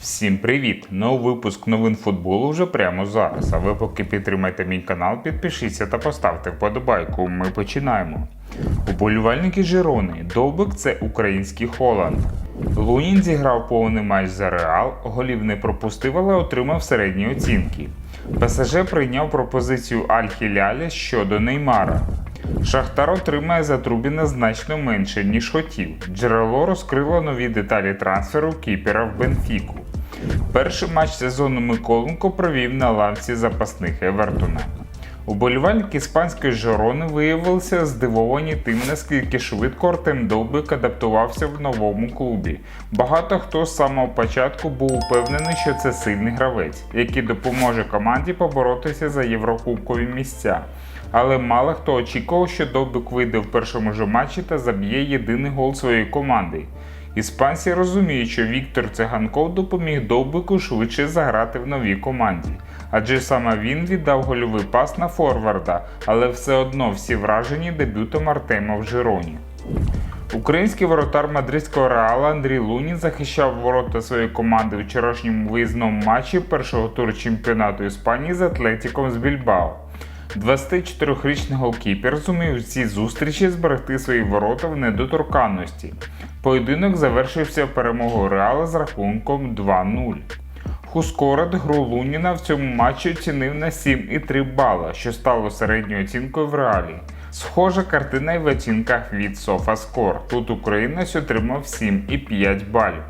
Всім привіт! Новий випуск новин футболу вже прямо зараз. А ви поки підтримайте мій канал, підпишіться та поставте вподобайку. Ми починаємо. Уболівальники Жирони. Довбик це український Холланд. Лунін зіграв повний матч за Реал, голів не пропустив, але отримав середні оцінки. ПСЖ прийняв пропозицію Аль-Хіляля щодо Неймара. Шахтар отримає за Трубіна значно менше, ніж хотів. Джерело розкрило нові деталі трансферу кіпера в Бенфіку. Перший матч сезону Миколенко провів на лавці запасних Евертона. Уболівальники іспанської Жорони виявилися здивовані тим, наскільки швидко Артем Довбик адаптувався в новому клубі. Багато хто з самого початку був упевнений, що це сильний гравець, який допоможе команді поборотися за єврокубкові місця. Але мало хто очікував, що Довбик вийде в першому ж матчі та заб'є єдиний гол своєї команди. Іспанці розуміють, що Віктор Циганков допоміг Довбику швидше заграти в новій команді, адже саме він віддав гольовий пас на форварда, але все одно всі вражені дебютом Артема в Жироні. Український воротар мадридського реала Андрій Лунін захищав ворота своєї команди у вчорашньому виїзному матчі першого туру чемпіонату Іспанії з Атлетіком з Більбао. 24-річний голкіпер зумів цій зустрічі зберегти свої ворота в недоторканності. Поєдинок завершився перемогою Реала з рахунком 2-0. Хускорет гру Луніна в цьому матчі оцінив на 7,3 бала, що стало середньою оцінкою в реалі. Схожа картина й в оцінках від SofaScore. Тут українець отримав 7,5 балів.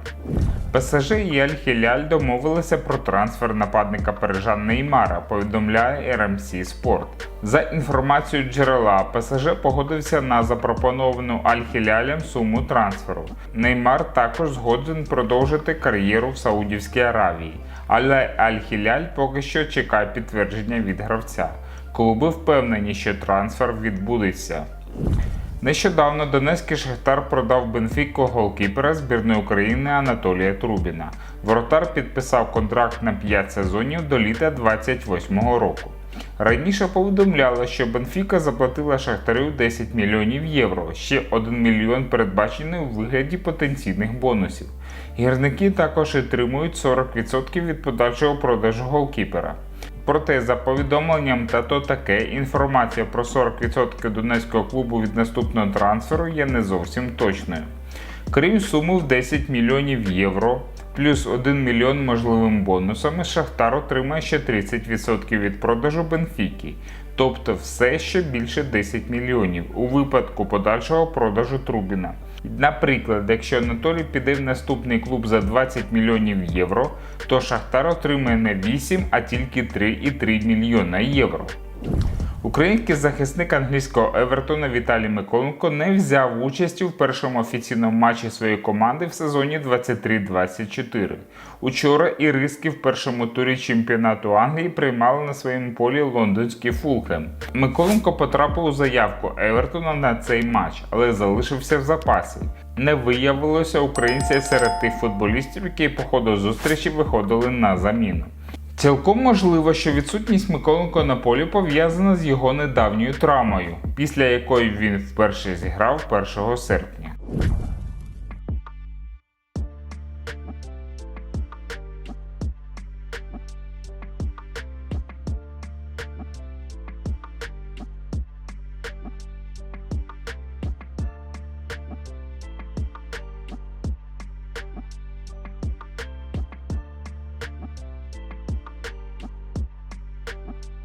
ПСЖ і Аль-Хіляль домовилися про трансфер нападника парижан Неймара, повідомляє RMC Sport. За інформацією джерела, ПСЖ погодився на запропоновану Аль-Хілялем суму трансферу. Неймар також згоден продовжити кар'єру в Саудівській Аравії, але Аль-Хіляль поки що чекає підтвердження від гравця. Клуби впевнені, що трансфер відбудеться. Нещодавно Донецький Шахтар продав Бенфіку голкіпера збірної України Анатолія Трубіна. Воротар підписав контракт на 5 сезонів до літа 28-го року. Раніше повідомляло, що Бенфіка заплатила Шахтарю 10 мільйонів євро, ще 1 мільйон передбачений у вигляді потенційних бонусів. Гірники також отримують 40% від подальшого продажу голкіпера. Проте, за повідомленням та то таке, інформація про 40% донецького клубу від наступного трансферу є не зовсім точною. Крім суми в 10 мільйонів євро, плюс 1 мільйон можливим бонусами, Шахтар отримає ще 30% від продажу Бенфіки, тобто все ще більше 10 мільйонів у випадку подальшого продажу Трубіна. Наприклад, якщо Анатолій піде в наступний клуб за 20 мільйонів євро, то Шахтар отримає не 8, а тільки 3,3 мільйона євро. Український захисник англійського Евертона Віталій Миколенко не взяв участі в першому офіційному матчі своєї команди в сезоні 23-24. Учора іриски в першому турі чемпіонату Англії приймали на своєму полі лондонський Фулхем. Миколенко потрапив у заявку Евертона на цей матч, але залишився в запасі. Не виявилося українця серед тих футболістів, які по ходу зустрічі виходили на заміну. Цілком можливо, що відсутність Миколенко на полі пов'язана з його недавньою травмою, після якої він вперше зіграв 1 серпня.